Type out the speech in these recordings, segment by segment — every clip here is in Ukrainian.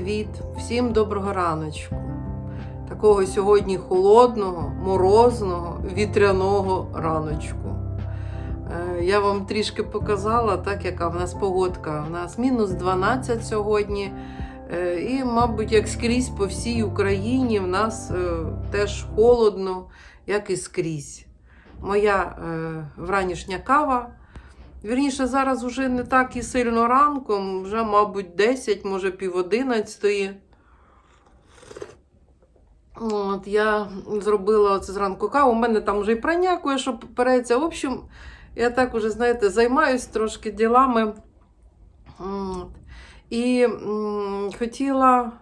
привіт! Всім доброго раночку. Такого сьогодні холодного, морозного, вітряного раночку. Е, Я вам трішки показала, так яка в нас погодка. У нас мінус 12 сьогодні. Е, І, мабуть, як скрізь по всій Україні, в нас е, теж холодно, як і скрізь. Моя вранішня кава. Вірніше, зараз вже не так і сильно ранком, вже, мабуть, 10, може пів 11. От, я зробила оце зранку каву. У мене там вже і прання кое-що переться. В общем, я так уже, знаєте, займаюсь трошки ділами. От. І м, хотіла.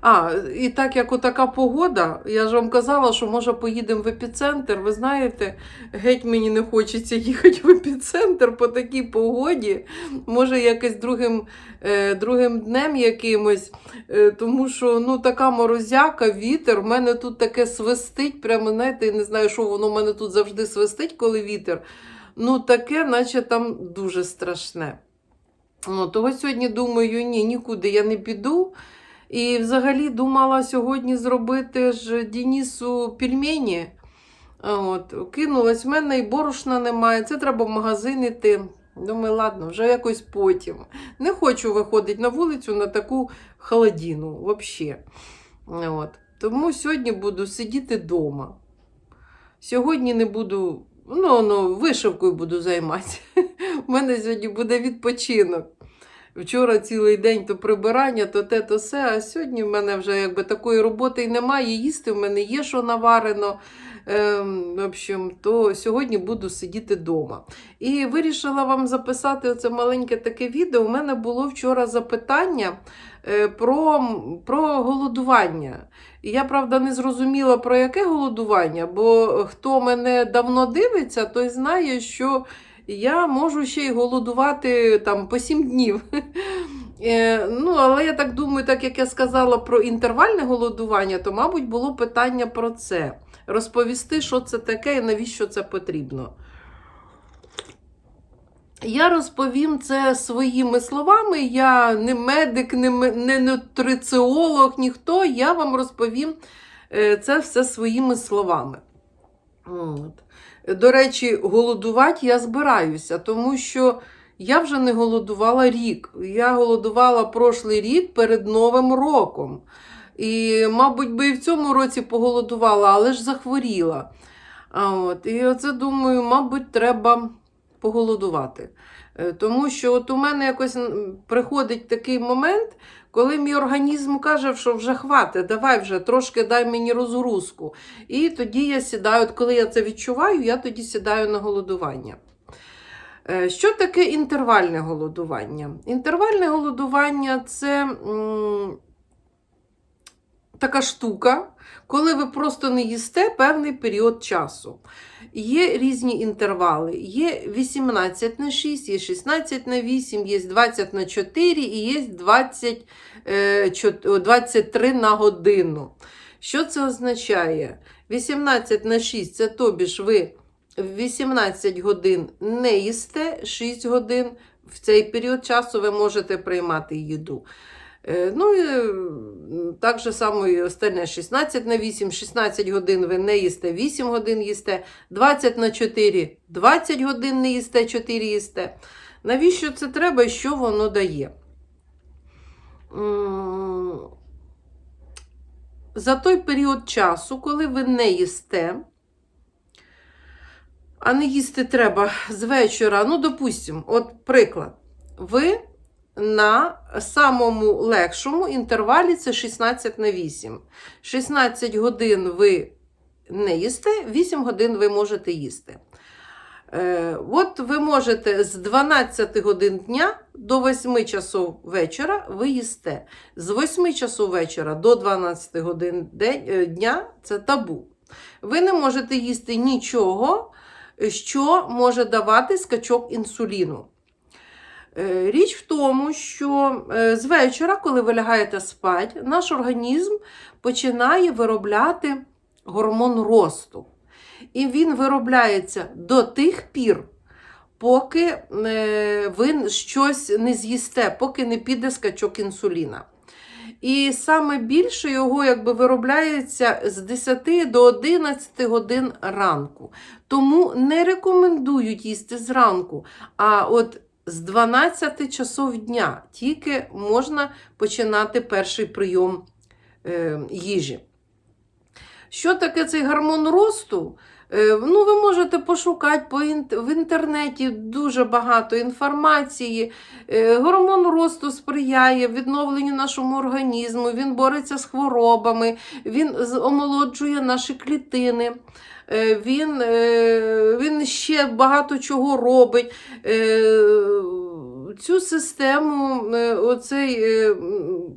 А, і так як отака погода, я ж вам казала, що може поїдемо в епіцентр. Ви знаєте, геть мені не хочеться їхати в епіцентр по такій погоді. Може, якось другим, е, другим днем якимось. Е, тому що ну, така морозяка, вітер. У мене тут таке свистить. Прямо, знаєте, не знаю, що воно в мене тут завжди свистить, коли вітер. Ну, таке, наче там дуже страшне. Ну, того сьогодні думаю, ні, нікуди я не піду. І взагалі думала сьогодні зробити ж Денісу пельмені. От, кинулась в мене і борошна немає. Це треба в магазин іти. Думаю, ладно, вже якось потім. Не хочу виходити на вулицю на таку холодину взагалі. От. Тому сьогодні буду сидіти вдома. Сьогодні не буду, ну, ну, вишивкою буду займатися. У мене сьогодні буде відпочинок. Вчора цілий день то прибирання, то те, то все. А сьогодні в мене вже якби такої роботи й немає. Їсти в мене є, що наварено. Ем, в общем, то сьогодні буду сидіти вдома. І вирішила вам записати оце маленьке таке відео. У мене було вчора запитання е, про, про голодування. І Я, правда, не зрозуміла, про яке голодування, бо хто мене давно дивиться, той знає, що я можу ще й голодувати там по 7 днів. Е, Ну, але я так думаю, так як я сказала про інтервальне голодування, то, мабуть, було питання про це. Розповісти, що це таке і навіщо це потрібно. Я розповім це своїми словами. Я не медик, не, нутриціолог, ніхто. Я вам розповім е, це все своїми словами. От. До речі, голодувати я збираюся, тому що я вже не голодувала рік. Я голодувала прошлий рік перед Новим роком. І, мабуть, би і в цьому році поголодувала, але ж захворіла. А от, і оце думаю, мабуть, треба поголодувати. Е, Тому що от у мене якось приходить такий момент, коли мій організм каже, що вже хватить, давай вже трошки дай мені розгрузку. І тоді я сідаю, от коли я це відчуваю, я тоді сідаю на голодування. Е, Що таке інтервальне голодування? Інтервальне голодування це м, така штука, коли ви просто не їсте певний період часу. Є різні інтервали. Є 18 на 6, є 16 на 8, є 20 на 4 і є 20, е, чот- о, 23 на годину. Що це означає? 18 на 6 це тобі ж ви 18 годин не їсте, 6 годин в цей період часу ви можете приймати їду. Е, Ну і так же само і остальне 16 на 8, 16 годин ви не їсте, 8 годин їсте, 20 на 4, 20 годин не їсте, 4 їсте. Навіщо це треба і що воно дає? За той період часу, коли ви не їсте, а не їсти треба з вечора, ну, допустимо, от приклад, ви на самому легшому інтервалі це 16 на 8. 16 годин ви не їсте, 8 годин ви можете їсти. Е, от ви можете з 12 годин дня до 8 часов вечора ви їсте. З 8 часов вечора до 12 годин е, дня це табу. Ви не можете їсти нічого, що може давати скачок інсуліну. Е, Річ в тому, що е, з вечора, коли ви лягаєте спати, наш організм починає виробляти гормон росту. І він виробляється до тих пір, поки е, ви щось не з'їсте, поки не піде скачок інсуліна. І саме більше його якби виробляється з 10 до 11 годин ранку. Тому не рекомендують їсти зранку. А от з 12 часов дня тільки можна починати перший прийом е, їжі. Що таке цей гормон росту? Е, Ну, ви можете пошукати в інтернеті дуже багато інформації. Е, Гормон росту сприяє відновленню нашому організму, він бореться з хворобами, він омолоджує наші клітини. Е, Він, він ще багато чого робить. Цю систему, оцей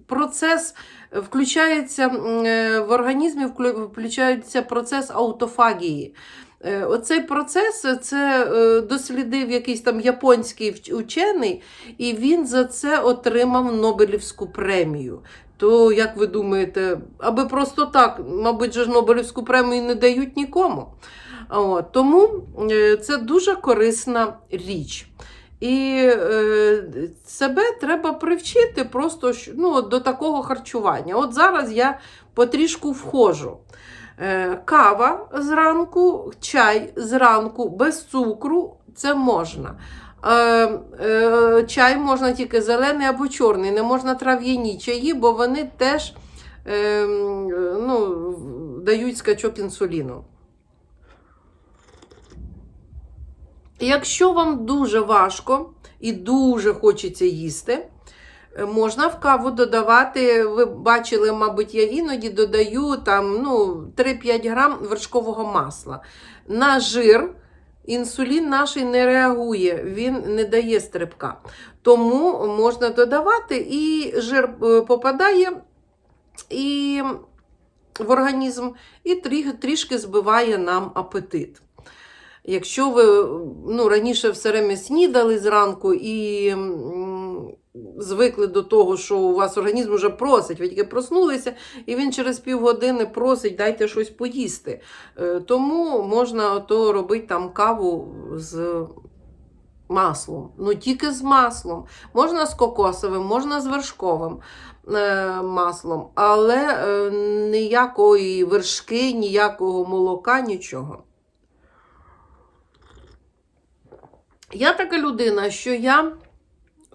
процес включається е, в організмі, включається процес аутофагії. Е, Оцей процес це е, дослідив якийсь там японський учений, і він за це отримав Нобелівську премію. То, як ви думаєте, аби просто так, мабуть, же Нобелівську премію не дають нікому. Тому це дуже корисна річ. І е, себе треба привчити просто ну, до такого харчування. От зараз я потрішку входжу. Е, кава зранку, чай зранку, без цукру це можна. Е, е, чай можна тільки зелений або чорний, не можна трав'яні чаї, бо вони теж е, ну, дають скачок інсуліну. Якщо вам дуже важко і дуже хочеться їсти, е, можна в каву додавати, ви бачили, мабуть, я іноді додаю там, ну, 3-5 грам вершкового масла. На жир інсулін наш не реагує, він не дає стрибка. Тому можна додавати, і жир е, попадає і в організм, і трішки збиває нам апетит. Якщо ви ну, раніше все время снідали зранку і звикли до того, що у вас організм вже просить, ви тільки проснулися, і він через півгодини просить, дайте щось поїсти. Е, Тому можна то робити там каву з маслом. Ну, тільки з маслом. Можна з кокосовим, можна з вершковим е, маслом, але е, ніякої вершки, ніякого молока, нічого. Я така людина, що я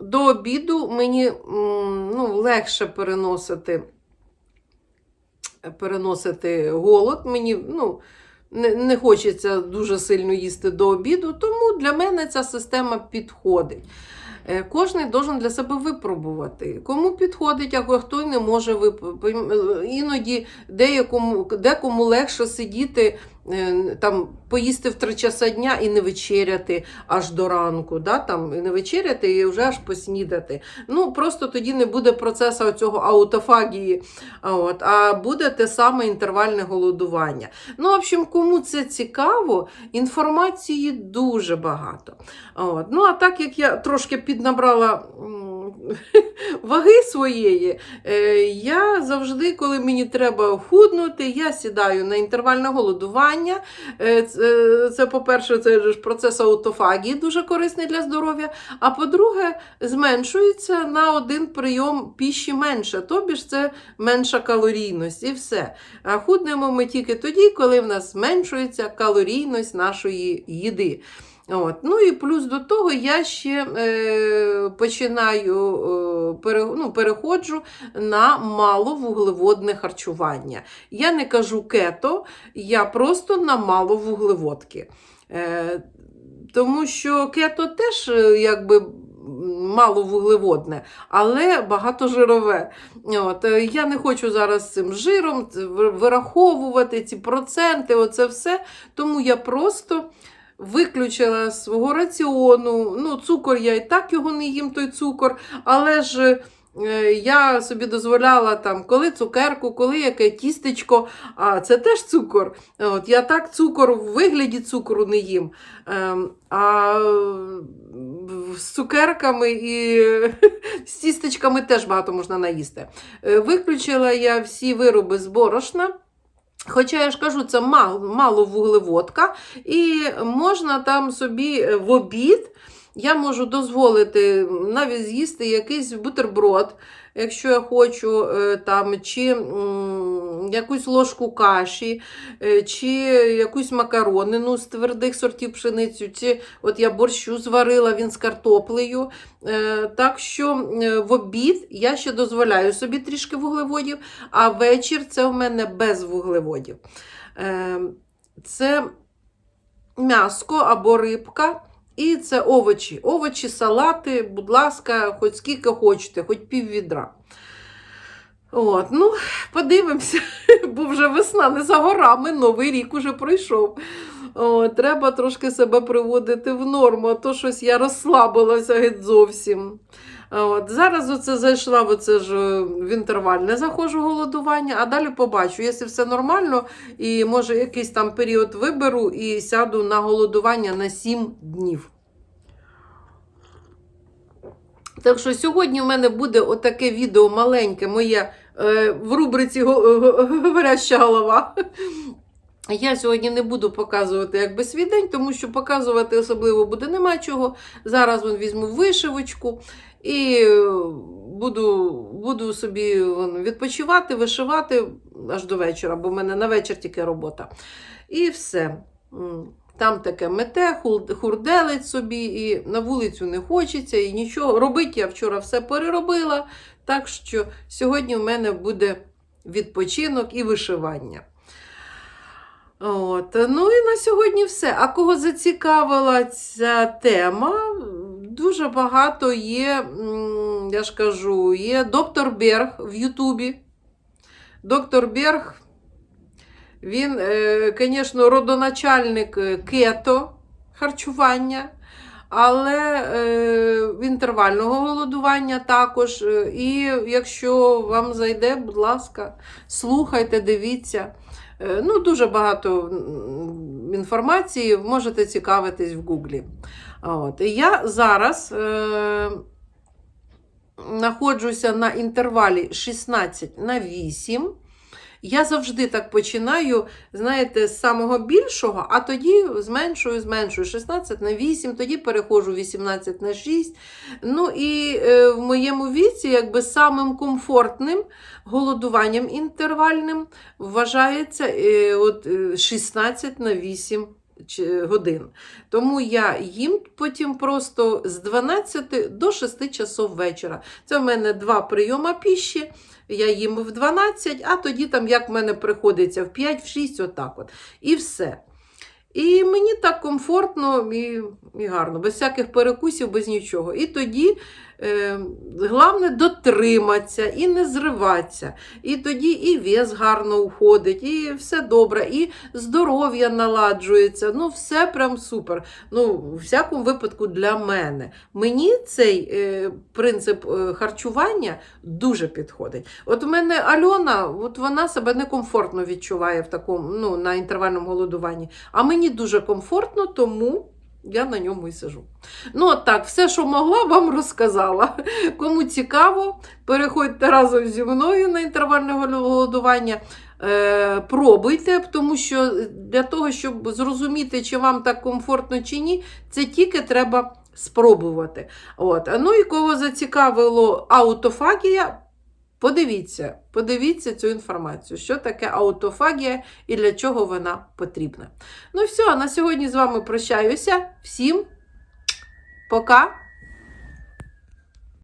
до обіду мені ну, легше переносити, переносити голод. Мені ну, не, не хочеться дуже сильно їсти до обіду, тому для мене ця система підходить. Е, Кожний должен для себе випробувати. Кому підходить, а хто не може випробувати. Іноді деякому, декому легше сидіти, е, там, поїсти в три часа дня і не вечеряти аж до ранку. Да? Там, і не вечеряти і вже аж поснідати. Ну, Просто тоді не буде процесу цього аутофагії, от, а буде те саме інтервальне голодування. Ну, в общем, кому це цікаво, інформації дуже багато. От. Ну, а так як я трошки піднабрала ваги своєї, е, я завжди, коли мені треба худнути, я сідаю на інтервальне голодування. Е, Це, це, по-перше, це ж процес аутофагії дуже корисний для здоров'я. А по-друге, зменшується на один прийом піші менше, тобі ж це менша калорійність і все. А худнемо ми тільки тоді, коли в нас зменшується калорійність нашої їди. От. Ну і плюс до того я ще е, починаю е, пере, ну, переходжу на маловуглеводне харчування. Я не кажу кето, я просто на маловуглеводки. Е, тому що кето теж е, якби. Маловуглеводне, але багатожирове. От, е, я не хочу зараз цим жиром вираховувати ці проценти, оце все. Тому я просто виключила з свого раціону. Ну, цукор я і так його не їм, той цукор, але ж. е, Я собі дозволяла там, коли цукерку, коли яке тістечко, а це теж цукор. От, Я так цукор в вигляді цукру не їм. Ем, а з цукерками і з тістечками теж багато можна наїсти. Е, Виключила я всі вироби з борошна. Хоча я ж кажу, це мало, мало вуглеводка, і можна там собі е, в обід. Я можу дозволити навіть з'їсти якийсь бутерброд, якщо я хочу, е, там, чи якусь ложку каші, е, чи якусь макаронину з твердих сортів пшеницю, чи от я борщу зварила, він з картоплею. Е, Так що в обід я ще дозволяю собі трішки вуглеводів, а вечір це в мене без вуглеводів. Це м'яско або рибка. І це овочі. Овочі, салати, будь ласка, хоч скільки хочете, хоч пів відра. От, ну, подивимося, бо вже весна не за горами, новий рік уже пройшов. О, треба трошки себе приводити в норму, а то щось я розслабилася геть зовсім. От, зараз оце зайшла оце ж е, в інтервальне заходжу голодування, а далі побачу, якщо все нормально, і може якийсь там період виберу і сяду на голодування на 7 днів. Так що сьогодні в мене буде отаке відео маленьке, моє е, в рубриці го- го- Говоряща голова. Я сьогодні не буду показувати якби свій день, тому що показувати особливо буде нема чого. Зараз вон, візьму вишивочку і буду, буду собі відпочивати, вишивати аж до вечора, бо в мене на вечір тільки робота. І все. Там таке мете, хурделить собі, і на вулицю не хочеться, і нічого. Робити я вчора все переробила. Так що сьогодні в мене буде відпочинок і вишивання. От. Ну і на сьогодні все. А кого зацікавила ця тема? Дуже багато є, я ж кажу, є доктор Берг в Ютубі. Доктор Берг, він, звісно, родоначальник е, кето харчування, але е, інтервального голодування також. Е, І якщо вам зайде, будь ласка, слухайте, дивіться. Е, Ну, дуже багато інформації, можете цікавитись в Гуглі. От. Я зараз е, знаходжуся на інтервалі 16 на 8. Я завжди так починаю, знаєте, з самого більшого, а тоді зменшую, зменшую 16 на 8, тоді перехожу 18 на 6. Ну і е, в моєму віці, якби самим комфортним голодуванням інтервальним вважається е, от, е, 16 на 8 чи- годин. Тому я їм потім просто з 12 до 6 часов вечора. Це в мене два прийоми піші. Я їм в 12, а тоді там, як в мене приходиться, в 5, в 6, отак от. І все. І мені так комфортно і, і гарно, без всяких перекусів, без нічого. І тоді е, головне дотриматися і не зриватися. І тоді і вес гарно уходить, і все добре, і здоров'я наладжується. Ну, все прям супер. Ну, у всякому випадку для мене. Мені цей е, принцип е, харчування дуже підходить. От у мене Альона, от вона себе некомфортно відчуває в такому, ну, на інтервальному голодуванні. А мені дуже комфортно, тому я на ньому і сижу. Ну, от так, все, що могла, вам розказала. Кому цікаво, переходьте разом зі мною на інтервальне голодування. Е, пробуйте, тому що для того, щоб зрозуміти, чи вам так комфортно чи ні, це тільки треба спробувати. От. Ну і кого зацікавило аутофагія, подивіться, подивіться цю інформацію, що таке аутофагія і для чого вона потрібна. Ну все, на сьогодні з вами прощаюся. Всім пока!